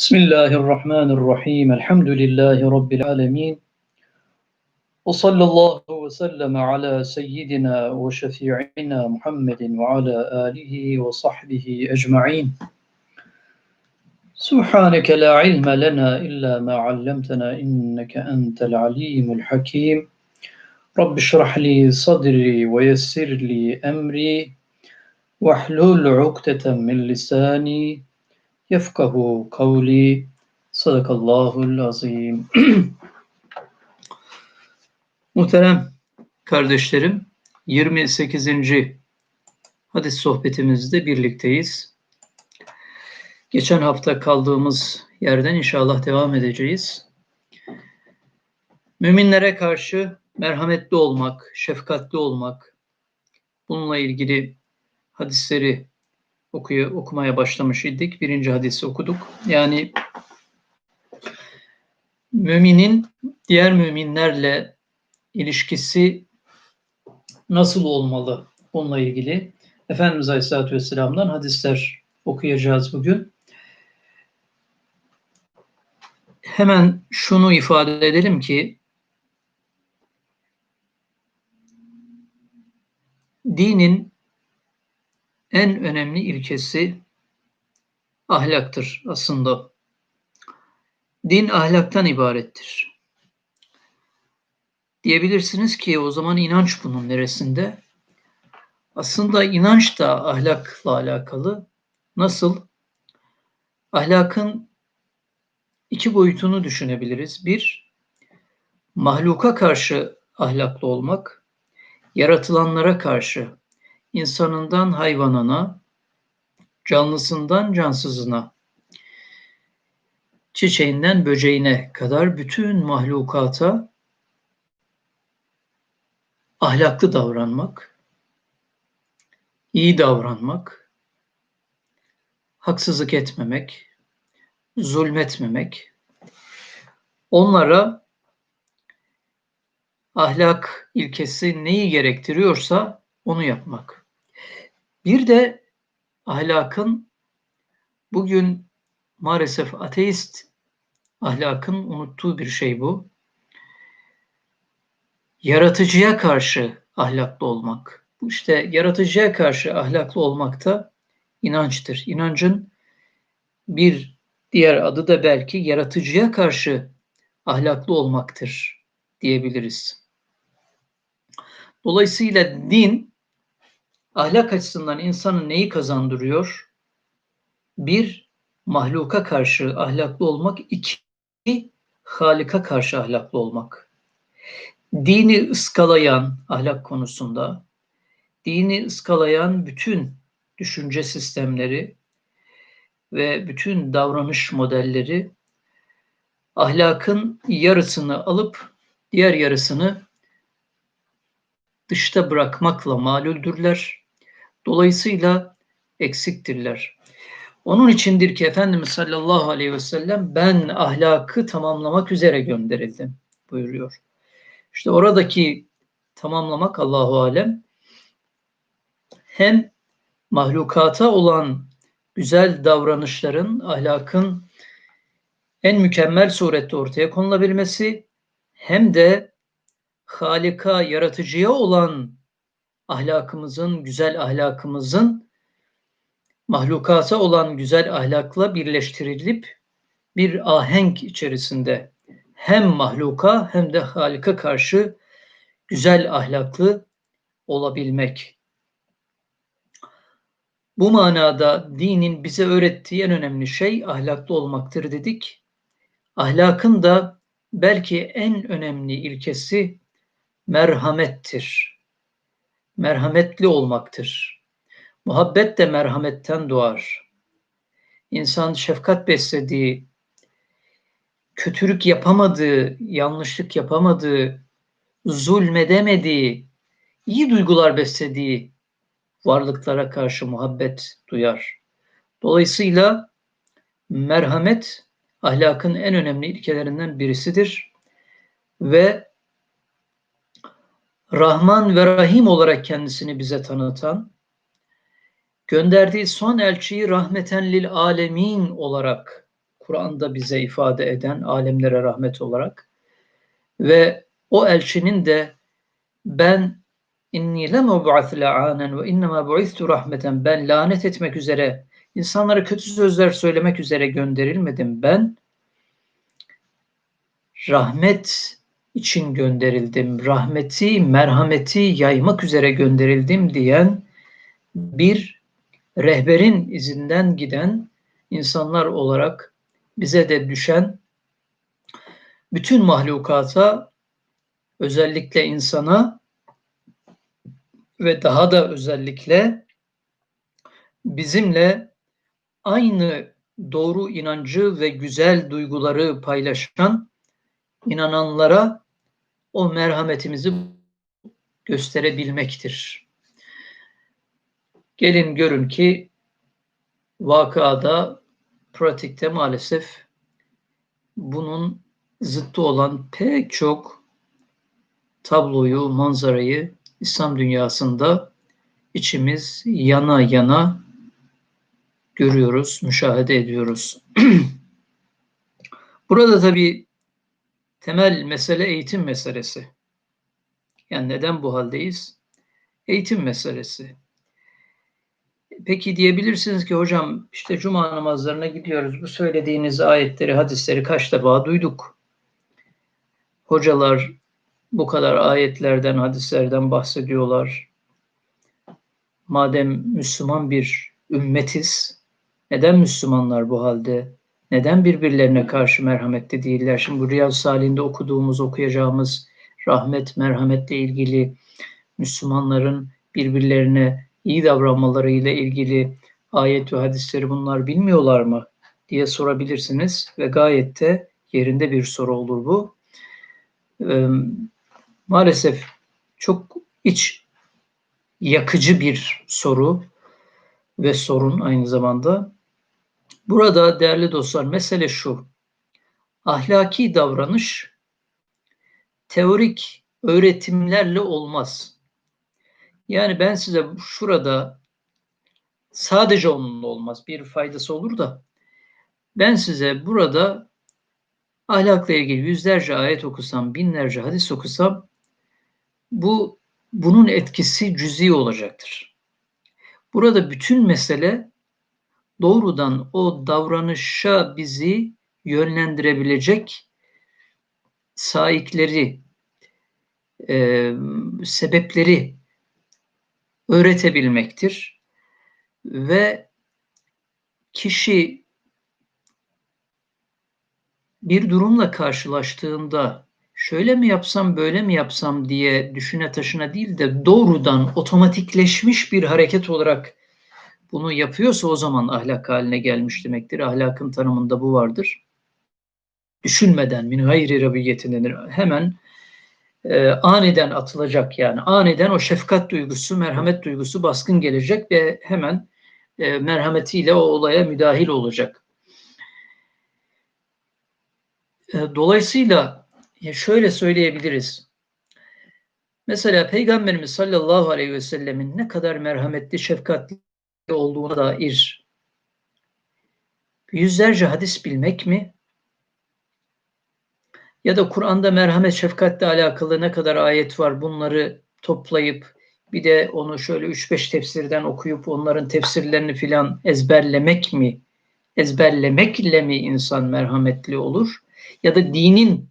بسم الله الرحمن الرحيم الحمد لله رب العالمين وصلى الله وسلم على سيدنا وشفيعنا محمد وعلى آله وصحبه أجمعين سبحانك لا علم لنا إلا ما علمتنا إنك أنت العليم الحكيم رب اشرح لي صدري ويسر لي أمري واحلل عقدة من لساني yefkahu kavli sadakallahul azim. Muhterem kardeşlerim, 28. hadis sohbetimizde birlikteyiz. Geçen hafta kaldığımız yerden inşallah devam edeceğiz. Müminlere karşı merhametli olmak, şefkatli olmak, bununla ilgili hadisleri okuya, okumaya başlamış idik. Birinci hadisi okuduk. Yani müminin diğer müminlerle ilişkisi nasıl olmalı? Bununla ilgili Efendimiz Aleyhisselatü Vesselam'dan hadisler okuyacağız bugün. Hemen şunu ifade edelim ki dinin en önemli ilkesi ahlaktır aslında. Din ahlaktan ibarettir. Diyebilirsiniz ki o zaman inanç bunun neresinde? Aslında inanç da ahlakla alakalı. Nasıl? Ahlakın iki boyutunu düşünebiliriz. Bir, mahluka karşı ahlaklı olmak, yaratılanlara karşı insanından hayvanına, canlısından cansızına, çiçeğinden böceğine kadar bütün mahlukata ahlaklı davranmak, iyi davranmak, haksızlık etmemek, zulmetmemek, onlara ahlak ilkesi neyi gerektiriyorsa onu yapmak. Bir de ahlakın bugün maalesef ateist ahlakın unuttuğu bir şey bu. Yaratıcıya karşı ahlaklı olmak. İşte yaratıcıya karşı ahlaklı olmak da inançtır. İnancın bir diğer adı da belki yaratıcıya karşı ahlaklı olmaktır diyebiliriz. Dolayısıyla din ahlak açısından insanın neyi kazandırıyor? Bir, mahluka karşı ahlaklı olmak. iki Halika karşı ahlaklı olmak. Dini ıskalayan ahlak konusunda, dini ıskalayan bütün düşünce sistemleri ve bütün davranış modelleri ahlakın yarısını alıp diğer yarısını dışta bırakmakla malüldürler. Dolayısıyla eksiktirler. Onun içindir ki Efendimiz sallallahu aleyhi ve sellem ben ahlakı tamamlamak üzere gönderildim buyuruyor. İşte oradaki tamamlamak Allahu alem hem mahlukata olan güzel davranışların, ahlakın en mükemmel surette ortaya konulabilmesi hem de Halika, yaratıcıya olan ahlakımızın, güzel ahlakımızın mahlukata olan güzel ahlakla birleştirilip bir ahenk içerisinde hem mahluka hem de halika karşı güzel ahlaklı olabilmek. Bu manada dinin bize öğrettiği en önemli şey ahlaklı olmaktır dedik. Ahlakın da belki en önemli ilkesi merhamettir merhametli olmaktır. Muhabbet de merhametten doğar. İnsan şefkat beslediği, kötülük yapamadığı, yanlışlık yapamadığı, zulmedemediği, iyi duygular beslediği varlıklara karşı muhabbet duyar. Dolayısıyla merhamet ahlakın en önemli ilkelerinden birisidir ve Rahman ve Rahim olarak kendisini bize tanıtan, gönderdiği son elçiyi rahmeten lil alemin olarak Kur'an'da bize ifade eden alemlere rahmet olarak ve o elçinin de ben inni lem ub'ath la'anen ve innema bu'istu rahmeten ben lanet etmek üzere insanlara kötü sözler söylemek üzere gönderilmedim. Ben rahmet için gönderildim. Rahmeti merhameti yaymak üzere gönderildim diyen bir rehberin izinden giden insanlar olarak bize de düşen bütün mahlukata özellikle insana ve daha da özellikle bizimle aynı doğru inancı ve güzel duyguları paylaşan inananlara o merhametimizi gösterebilmektir. Gelin görün ki vakada, pratikte maalesef bunun zıttı olan pek çok tabloyu, manzarayı İslam dünyasında içimiz yana yana görüyoruz, müşahede ediyoruz. Burada tabii temel mesele eğitim meselesi. Yani neden bu haldeyiz? Eğitim meselesi. Peki diyebilirsiniz ki hocam işte cuma namazlarına gidiyoruz. Bu söylediğiniz ayetleri, hadisleri kaç defa duyduk. Hocalar bu kadar ayetlerden, hadislerden bahsediyorlar. Madem Müslüman bir ümmetiz, neden Müslümanlar bu halde? Neden birbirlerine karşı merhametli değiller? Şimdi bu Riyaz Salih'inde okuduğumuz, okuyacağımız rahmet, merhametle ilgili Müslümanların birbirlerine iyi davranmaları ile ilgili ayet ve hadisleri bunlar bilmiyorlar mı diye sorabilirsiniz ve gayet de yerinde bir soru olur bu. Ee, maalesef çok iç yakıcı bir soru ve sorun aynı zamanda. Burada değerli dostlar mesele şu. Ahlaki davranış teorik öğretimlerle olmaz. Yani ben size şurada sadece onunla olmaz. Bir faydası olur da ben size burada ahlakla ilgili yüzlerce ayet okusam, binlerce hadis okusam bu bunun etkisi cüzi olacaktır. Burada bütün mesele doğrudan o davranışa bizi yönlendirebilecek saikleri, e, sebepleri öğretebilmektir. Ve kişi bir durumla karşılaştığında şöyle mi yapsam böyle mi yapsam diye düşüne taşına değil de doğrudan otomatikleşmiş bir hareket olarak bunu yapıyorsa o zaman ahlak haline gelmiş demektir. Ahlakın tanımında bu vardır. Düşünmeden min gayri rabiyetin denir. Hemen e, aniden atılacak yani. Aniden o şefkat duygusu, merhamet duygusu baskın gelecek ve hemen e, merhametiyle o olaya müdahil olacak. E, dolayısıyla şöyle söyleyebiliriz. Mesela Peygamberimiz sallallahu aleyhi ve sellemin ne kadar merhametli, şefkatli olduğuna dair yüzlerce hadis bilmek mi? Ya da Kur'an'da merhamet, şefkatle alakalı ne kadar ayet var bunları toplayıp bir de onu şöyle 3-5 tefsirden okuyup onların tefsirlerini filan ezberlemek mi? Ezberlemekle mi insan merhametli olur? Ya da dinin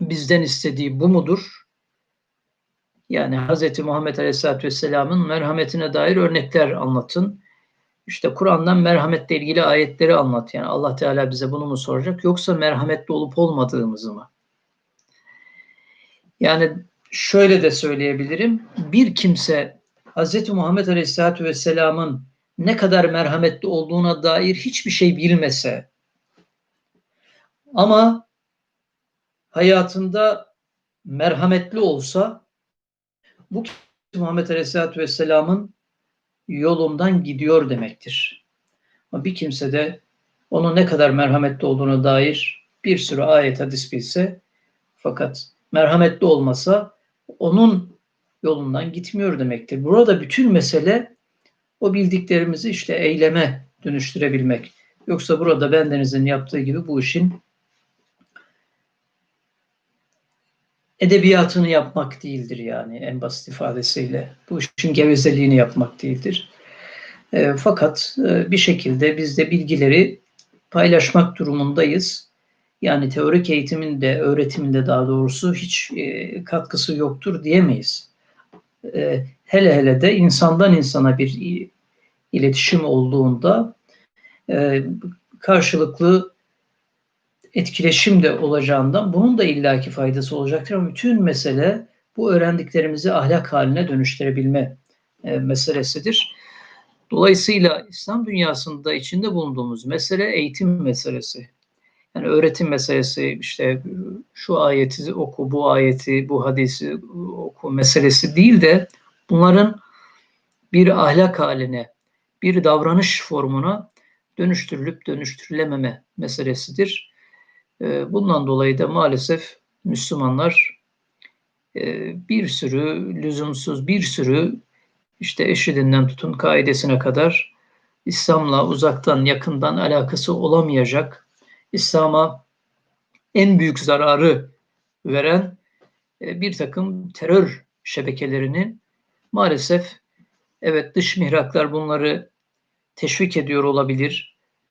bizden istediği bu mudur? Yani Hz. Muhammed Aleyhisselatü Vesselam'ın merhametine dair örnekler anlatın. İşte Kur'an'dan merhametle ilgili ayetleri anlat. Yani Allah Teala bize bunu mu soracak yoksa merhametli olup olmadığımızı mı? Yani şöyle de söyleyebilirim. Bir kimse Hz. Muhammed Aleyhisselatü Vesselam'ın ne kadar merhametli olduğuna dair hiçbir şey bilmese ama hayatında merhametli olsa bu Muhammed Aleyhisselatü Vesselam'ın yolundan gidiyor demektir. Ama bir kimse de onun ne kadar merhametli olduğuna dair bir sürü ayet hadis bilse fakat merhametli olmasa onun yolundan gitmiyor demektir. Burada bütün mesele o bildiklerimizi işte eyleme dönüştürebilmek. Yoksa burada bendenizin yaptığı gibi bu işin edebiyatını yapmak değildir yani en basit ifadesiyle. Bu işin gevezeliğini yapmak değildir. E, fakat e, bir şekilde biz de bilgileri paylaşmak durumundayız. Yani teorik eğitimin de öğretiminde daha doğrusu hiç e, katkısı yoktur diyemeyiz. E, hele hele de insandan insana bir iletişim olduğunda e, karşılıklı etkileşim de olacağından bunun da illaki faydası olacaktır ama bütün mesele bu öğrendiklerimizi ahlak haline dönüştürebilme e, meselesidir. Dolayısıyla İslam dünyasında içinde bulunduğumuz mesele eğitim meselesi. Yani öğretim meselesi işte şu ayeti oku, bu ayeti, bu hadisi oku meselesi değil de bunların bir ahlak haline, bir davranış formuna dönüştürülüp dönüştürülememe meselesidir. Ee, bundan dolayı da maalesef Müslümanlar e, bir sürü lüzumsuz, bir sürü işte eşidinden tutun kaidesine kadar İslam'la uzaktan yakından alakası olamayacak, İslam'a en büyük zararı veren e, bir takım terör şebekelerini maalesef evet dış mihraklar bunları teşvik ediyor olabilir.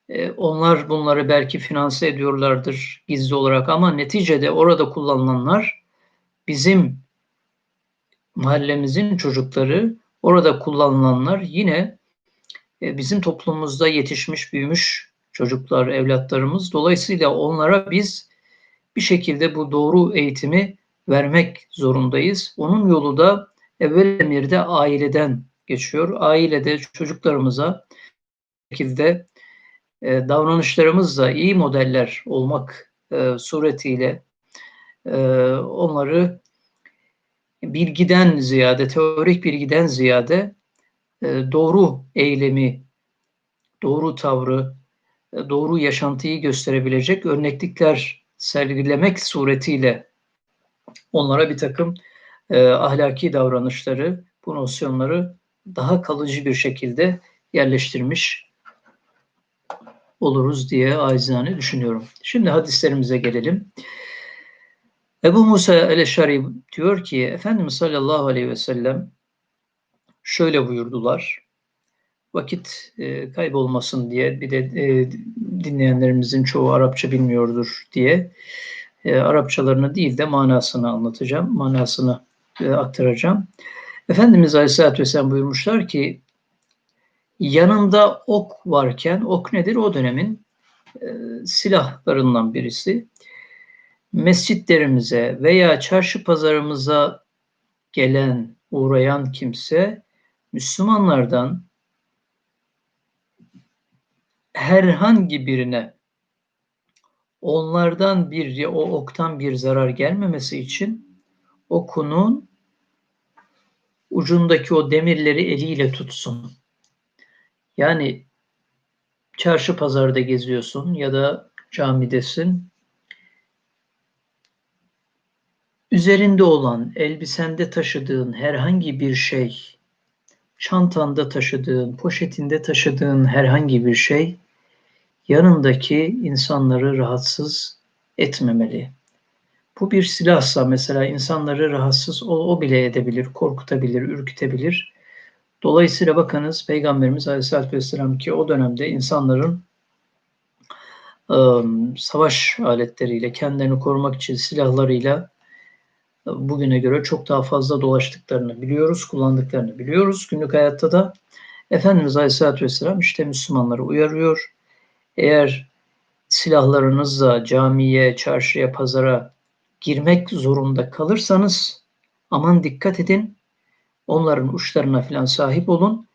E, onlar bunları belki finanse ediyorlardır gizli olarak ama neticede orada kullanılanlar bizim mahallemizin çocukları Orada kullanılanlar yine e, bizim toplumumuzda yetişmiş, büyümüş çocuklar, evlatlarımız. Dolayısıyla onlara biz bir şekilde bu doğru eğitimi vermek zorundayız. Onun yolu da evvel emirde aileden geçiyor. Ailede çocuklarımıza şekilde e, davranışlarımızla iyi modeller olmak e, suretiyle e, onları bilgiden ziyade, teorik bilgiden ziyade e, doğru eylemi, doğru tavrı, doğru yaşantıyı gösterebilecek örneklikler sergilemek suretiyle onlara bir takım e, ahlaki davranışları, bu nosyonları daha kalıcı bir şekilde yerleştirmiş oluruz diye acizane düşünüyorum. Şimdi hadislerimize gelelim. Ebu Musa el-Eşari diyor ki Efendimiz sallallahu aleyhi ve sellem şöyle buyurdular. Vakit e, kaybolmasın diye bir de e, dinleyenlerimizin çoğu Arapça bilmiyordur diye e, Arapçalarını değil de manasını anlatacağım. Manasını e, aktaracağım. Efendimiz Aleyhisselatü Vesselam buyurmuşlar ki yanında ok varken ok nedir? O dönemin e, silahlarından birisi mescitlerimize veya çarşı pazarımıza gelen, uğrayan kimse Müslümanlardan herhangi birine onlardan bir o oktan bir zarar gelmemesi için okunun ucundaki o demirleri eliyle tutsun. Yani çarşı pazarda geziyorsun ya da camidesin Üzerinde olan, elbisende taşıdığın herhangi bir şey, çantanda taşıdığın, poşetinde taşıdığın herhangi bir şey yanındaki insanları rahatsız etmemeli. Bu bir silahsa mesela insanları rahatsız o, o bile edebilir, korkutabilir, ürkütebilir. Dolayısıyla bakınız Peygamberimiz Aleyhisselatü Vesselam ki o dönemde insanların ıı, savaş aletleriyle, kendilerini korumak için silahlarıyla bugüne göre çok daha fazla dolaştıklarını biliyoruz, kullandıklarını biliyoruz. Günlük hayatta da Efendimiz Aleyhisselatü Vesselam işte Müslümanları uyarıyor. Eğer silahlarınızla camiye, çarşıya, pazara girmek zorunda kalırsanız aman dikkat edin. Onların uçlarına falan sahip olun.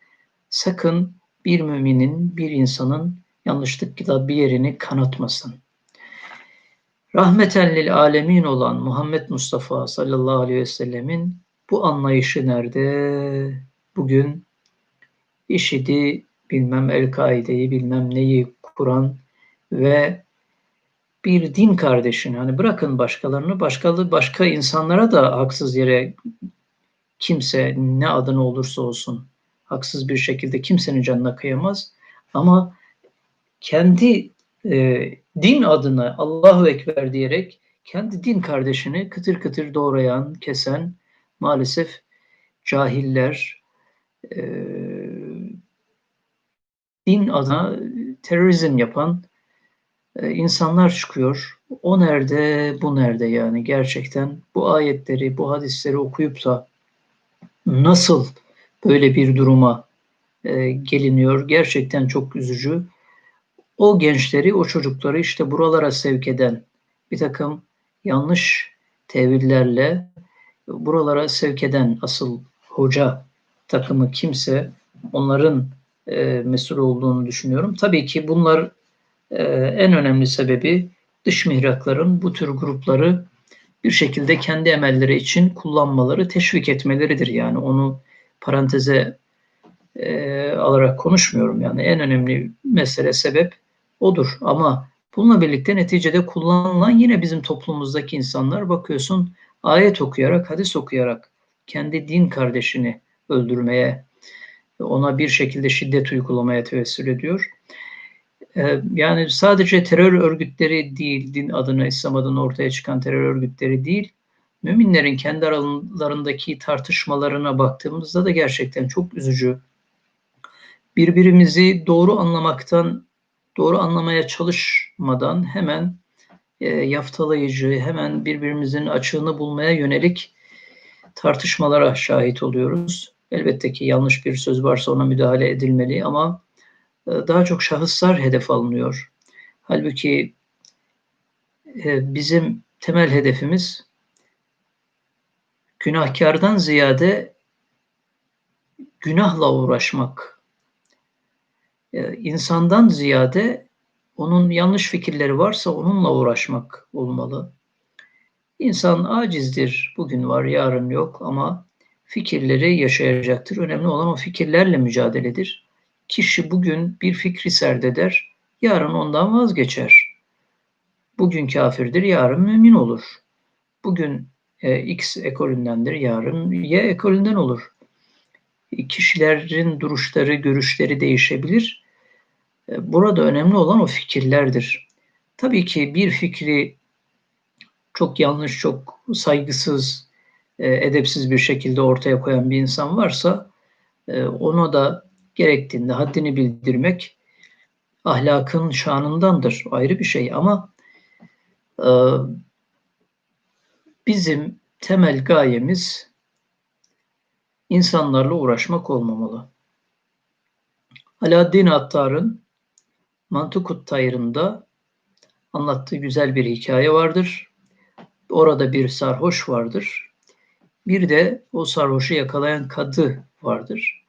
Sakın bir müminin, bir insanın yanlışlıkla bir yerini kanatmasın rahmeten lil alemin olan Muhammed Mustafa sallallahu aleyhi ve sellemin bu anlayışı nerede? Bugün IŞİD'i bilmem El-Kaide'yi bilmem neyi kuran ve bir din kardeşini hani bırakın başkalarını başkalı başka insanlara da haksız yere kimse ne adını olursa olsun haksız bir şekilde kimsenin canına kıyamaz ama kendi e, din adına Allahu Ekber diyerek kendi din kardeşini kıtır kıtır doğrayan, kesen maalesef cahiller, e, din adına terörizm yapan e, insanlar çıkıyor. O nerede, bu nerede yani gerçekten bu ayetleri, bu hadisleri okuyup da nasıl böyle bir duruma e, geliniyor gerçekten çok üzücü. O gençleri, o çocukları işte buralara sevk eden bir takım yanlış tevillerle buralara sevk eden asıl hoca takımı kimse onların e, mesul olduğunu düşünüyorum. Tabii ki bunlar e, en önemli sebebi dış mihrakların bu tür grupları bir şekilde kendi emelleri için kullanmaları, teşvik etmeleridir. Yani onu paranteze e, alarak konuşmuyorum. Yani en önemli mesele sebep odur. Ama bununla birlikte neticede kullanılan yine bizim toplumumuzdaki insanlar bakıyorsun ayet okuyarak, hadis okuyarak kendi din kardeşini öldürmeye, ona bir şekilde şiddet uygulamaya tevessül ediyor. Ee, yani sadece terör örgütleri değil, din adına, İslam adına ortaya çıkan terör örgütleri değil, müminlerin kendi aralarındaki tartışmalarına baktığımızda da gerçekten çok üzücü. Birbirimizi doğru anlamaktan, doğru anlamaya çalışmadan hemen e, yaftalayıcı, hemen birbirimizin açığını bulmaya yönelik tartışmalara şahit oluyoruz. Elbette ki yanlış bir söz varsa ona müdahale edilmeli ama daha çok şahıslar hedef alınıyor. Halbuki e, bizim temel hedefimiz günahkardan ziyade günahla uğraşmak. E, insandan ziyade onun yanlış fikirleri varsa onunla uğraşmak olmalı. İnsan acizdir. Bugün var, yarın yok ama fikirleri yaşayacaktır. Önemli olan o fikirlerle mücadeledir. Kişi bugün bir fikri serdeder, yarın ondan vazgeçer. Bugün kafirdir, yarın mümin olur. Bugün e, X ekolündendir, yarın Y ekolünden olur. Kişilerin duruşları, görüşleri değişebilir. E, burada önemli olan o fikirlerdir. Tabii ki bir fikri çok yanlış, çok saygısız, e, edepsiz bir şekilde ortaya koyan bir insan varsa e, ona da gerektiğinde haddini bildirmek ahlakın şanındandır. Ayrı bir şey ama e, bizim temel gayemiz insanlarla uğraşmak olmamalı. Alaaddin Attar'ın Mantukut Tayrı'nda anlattığı güzel bir hikaye vardır. Orada bir sarhoş vardır. Bir de o sarhoşu yakalayan kadı vardır.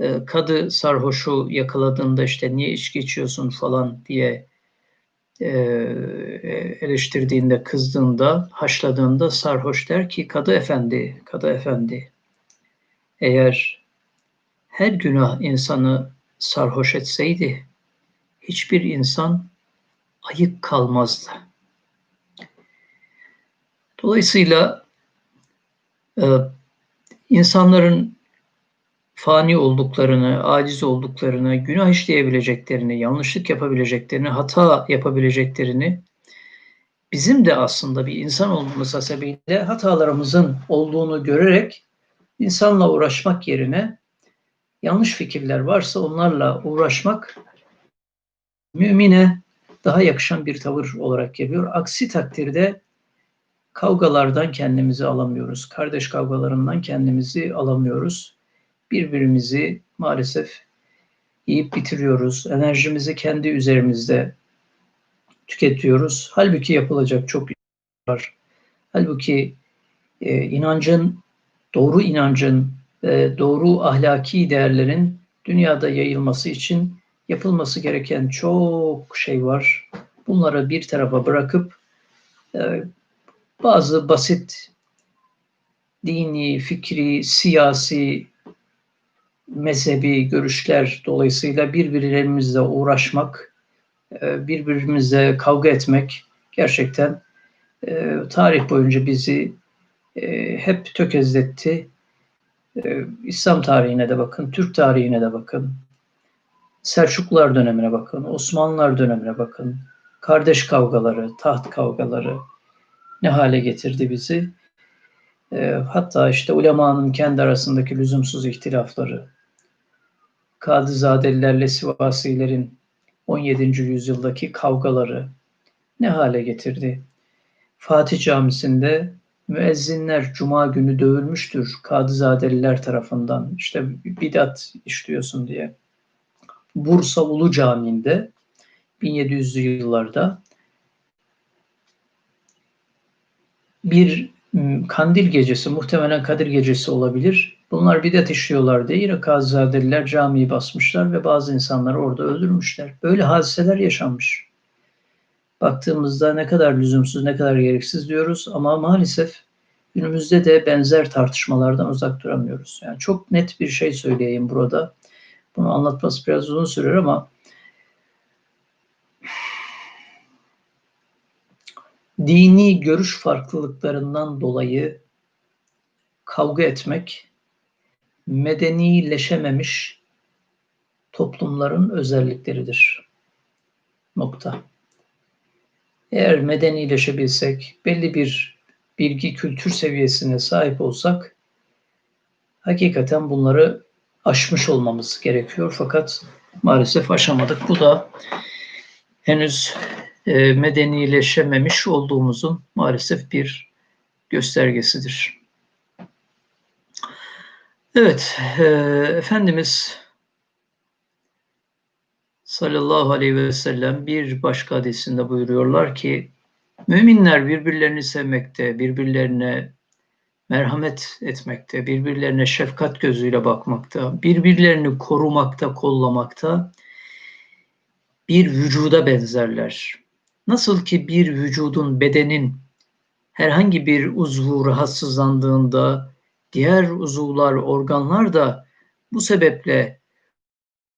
Ee, kadı sarhoşu yakaladığında işte niye içki içiyorsun falan diye e, eleştirdiğinde, kızdığında, haşladığında sarhoş der ki kadı efendi, kadı efendi eğer her günah insanı sarhoş etseydi hiçbir insan ayık kalmazdı. Dolayısıyla e, insanların fani olduklarını, aciz olduklarını, günah işleyebileceklerini, yanlışlık yapabileceklerini, hata yapabileceklerini bizim de aslında bir insan olmamız hasebiyle hatalarımızın olduğunu görerek insanla uğraşmak yerine yanlış fikirler varsa onlarla uğraşmak mümine daha yakışan bir tavır olarak geliyor. Aksi takdirde kavgalardan kendimizi alamıyoruz. Kardeş kavgalarından kendimizi alamıyoruz. Birbirimizi maalesef yiyip bitiriyoruz. Enerjimizi kendi üzerimizde tüketiyoruz. Halbuki yapılacak çok var. Halbuki e, inancın, doğru inancın, e, doğru ahlaki değerlerin dünyada yayılması için yapılması gereken çok şey var. Bunları bir tarafa bırakıp e, bazı basit dini, fikri, siyasi, mezhebi görüşler dolayısıyla birbirlerimizle uğraşmak, e, birbirimizle kavga etmek gerçekten e, tarih boyunca bizi e, hep tökezletti. İslam tarihine de bakın, Türk tarihine de bakın. Selçuklular dönemine bakın, Osmanlılar dönemine bakın. Kardeş kavgaları, taht kavgaları ne hale getirdi bizi? Hatta işte ulemanın kendi arasındaki lüzumsuz ihtilafları, Kadızadelilerle Sivasilerin 17. yüzyıldaki kavgaları ne hale getirdi? Fatih Camisi'nde müezzinler cuma günü dövülmüştür Kadızadeliler tarafından. İşte bidat işliyorsun diye. Bursa Ulu Camii'nde 1700'lü yıllarda bir kandil gecesi, muhtemelen Kadir gecesi olabilir. Bunlar bidat işliyorlar diye yine Kazadeliler camiyi basmışlar ve bazı insanları orada öldürmüşler. Böyle hadiseler yaşanmış. Baktığımızda ne kadar lüzumsuz, ne kadar gereksiz diyoruz ama maalesef günümüzde de benzer tartışmalardan uzak duramıyoruz. Yani çok net bir şey söyleyeyim burada. Bunu anlatması biraz uzun sürer ama dini görüş farklılıklarından dolayı kavga etmek medenileşememiş toplumların özellikleridir. Nokta. Eğer medenileşebilsek, belli bir bilgi kültür seviyesine sahip olsak hakikaten bunları aşmış olmamız gerekiyor. Fakat maalesef aşamadık. Bu da henüz e, medenileşememiş olduğumuzun maalesef bir göstergesidir. Evet, e, Efendimiz sallallahu aleyhi ve sellem bir başka hadisinde buyuruyorlar ki müminler birbirlerini sevmekte, birbirlerine merhamet etmekte, birbirlerine şefkat gözüyle bakmakta, birbirlerini korumakta, kollamakta bir vücuda benzerler. Nasıl ki bir vücudun, bedenin herhangi bir uzvu rahatsızlandığında diğer uzuvlar, organlar da bu sebeple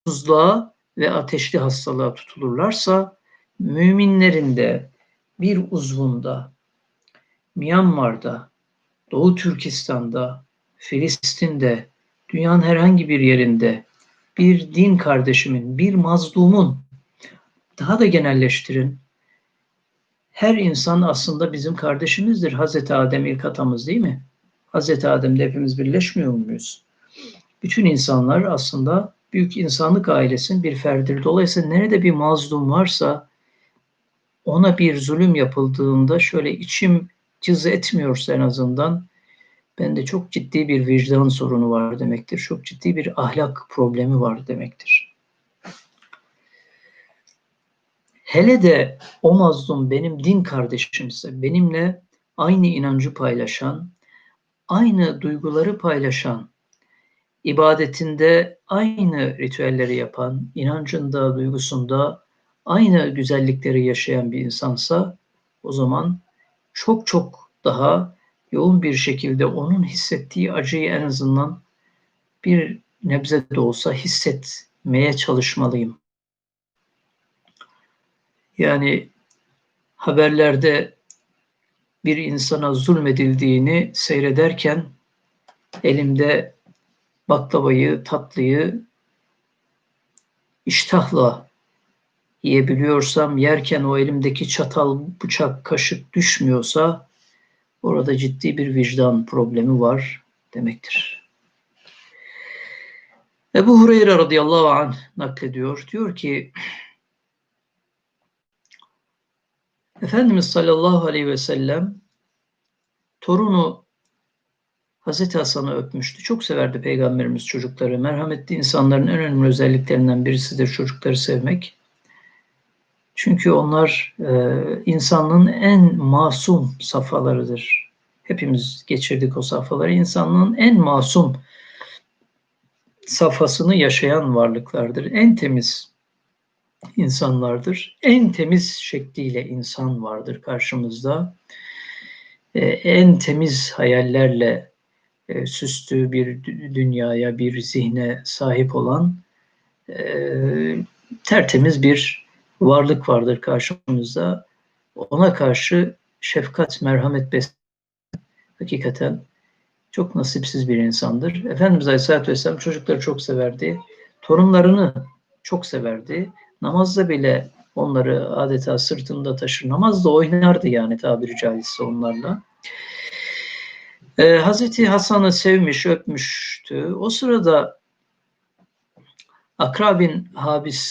tuzluğa ve ateşli hastalığa tutulurlarsa müminlerin de bir uzvunda, Myanmar'da, Doğu Türkistan'da, Filistin'de, dünyanın herhangi bir yerinde bir din kardeşimin, bir mazlumun daha da genelleştirin. Her insan aslında bizim kardeşimizdir. Hazreti Adem ilk atamız değil mi? Hazreti Adem'de hepimiz birleşmiyor muyuz? Bütün insanlar aslında büyük insanlık ailesinin bir ferdidir. Dolayısıyla nerede bir mazlum varsa ona bir zulüm yapıldığında şöyle içim cız etmiyorsa en azından bende çok ciddi bir vicdan sorunu var demektir. Çok ciddi bir ahlak problemi var demektir. Hele de o mazlum benim din kardeşimse, benimle aynı inancı paylaşan, aynı duyguları paylaşan, ibadetinde aynı ritüelleri yapan, inancında, duygusunda aynı güzellikleri yaşayan bir insansa o zaman çok çok daha yoğun bir şekilde onun hissettiği acıyı en azından bir nebze de olsa hissetmeye çalışmalıyım. Yani haberlerde bir insana zulmedildiğini seyrederken elimde baklavayı, tatlıyı iştahla yiyebiliyorsam, yerken o elimdeki çatal, bıçak, kaşık düşmüyorsa orada ciddi bir vicdan problemi var demektir. Ebu Hureyre radıyallahu anh naklediyor. Diyor ki Efendimiz sallallahu aleyhi ve sellem torunu Hazreti Hasan'ı öpmüştü. Çok severdi Peygamberimiz çocukları. Merhametli insanların en önemli özelliklerinden birisidir çocukları sevmek. Çünkü onlar e, insanlığın en masum safhalarıdır. Hepimiz geçirdik o safhaları. İnsanlığın en masum safhasını yaşayan varlıklardır. En temiz insanlardır. En temiz şekliyle insan vardır karşımızda. E, en temiz hayallerle e, süslü bir dünyaya, bir zihne sahip olan e, tertemiz bir varlık vardır karşımızda. Ona karşı şefkat, merhamet besleyen hakikaten çok nasipsiz bir insandır. Efendimiz Aleyhisselatü Vesselam çocukları çok severdi. Torunlarını çok severdi. Namazda bile onları adeta sırtında taşır. Namazda oynardı yani tabiri caizse onlarla. Ee, Hazreti Hasan'ı sevmiş, öpmüştü. O sırada Akra bin Habis